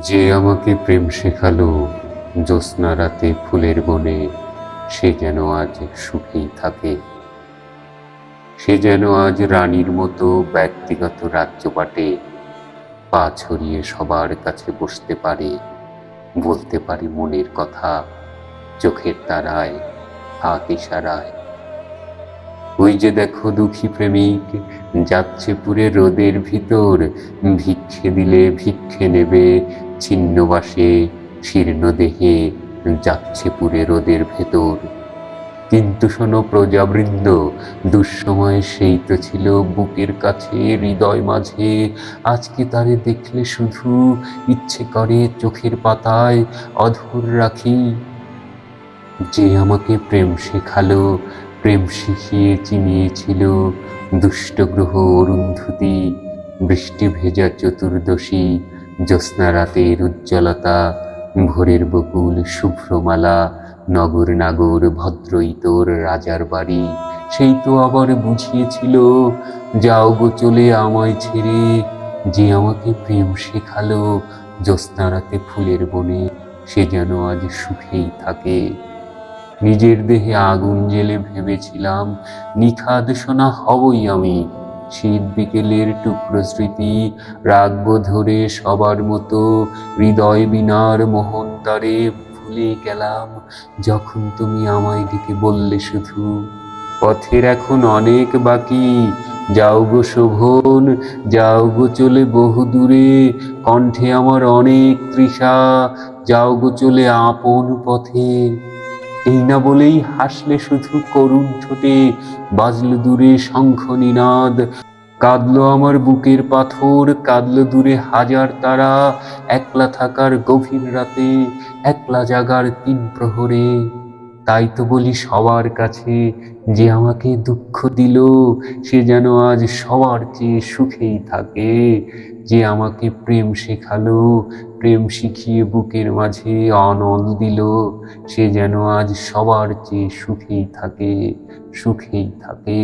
যে আমাকে প্রেম শেখালো জ্যোৎস্না রাতে ফুলের বনে, সে যেন আজ সুখেই থাকে। সে যেন আজ রানীর মতো ব্যক্তিগত রাজ্যপাটে পা ছড়িয়ে সবার কাছে বসতে পারে, বলতে পারে মনের কথা, চোখের তারায়, হাত ইশারায়। ওই যে দেখো দুঃখী প্রেমিক, যাচ্ছে পুরে রোদের ভিতর, ভিক্ষে দিলে ভিক্ষে নেবে ছিন্নবাসে শীর্ণ দেহে যাচ্ছে পুরে রোদের ভেতর। কিন্তু শোনো প্রজাবৃন্দ, দুঃসময়ে সেই তো ছিল বুকের কাছে, হৃদয় মাঝে। আজকে তারে দেখলে শুধু ইচ্ছে করে চোখের পাতায় অধর রাখি। যে আমাকে প্রেম শেখালো, প্রেম শিখিয়ে চিনিয়েছিল দুষ্ট গ্রহ অরুন্ধতী, বৃষ্টি ভেজা চতুর্দশী। জ্যোৎস্না রাতের উজ্জ্বলতা, ভোরের বকুল শুভ্রমালা, নগর নাগর ভদ্র ইতর রাজার বাড়ি। সেই তো আবার বুঝিয়েছিল, যাও গো চলে আমায় ছেড়ে, যে আমাকে প্রেম শেখালো জ্যোৎস্না রাতে ফুলের বনে, সে যেন আজ সুখেই থাকে। নিজের দেহে আগুন জেলে ভেবেছিলাম, নিখাদ সোনা হবই আমি। শীত বিকেলের টুকরো স্মৃতি, রাখব ধরে সবার মতো, হৃদয় বিনার মোহন তারে ভুলে গেলাম, যখন তুমি আমায় ডেকে বললে শুধু। পথের এখন অনেক বাকি, যাও গো শোভন, যাও গো চলে বহু দূরে, কণ্ঠে আমার অনেক তৃষা, যাও গো চলে আপন পথে। এই না বলেই হাসলে শুধু করুণ ঠোঁটে, বাজল দূরে শঙ্খ নিনাদ। কাঁদলো আমার বুকের পাথর, কাঁদলো দূরে হাজার তারা, একলা থাকার গভীর রাতে, একলা জাগার তিন প্রহরে। তাই তো বলি সবার কাছে যে আমাকে দুঃখ দিল, সে যেন আজ সবার চেয়ে সুখেই থাকে। যে আমাকে প্রেম শেখালো প্রেম শিখিয়ে বুকের মাঝে অনল দিল, সে যেন আজ সবার চেয়ে সুখেই থাকে সুখেই থাকে।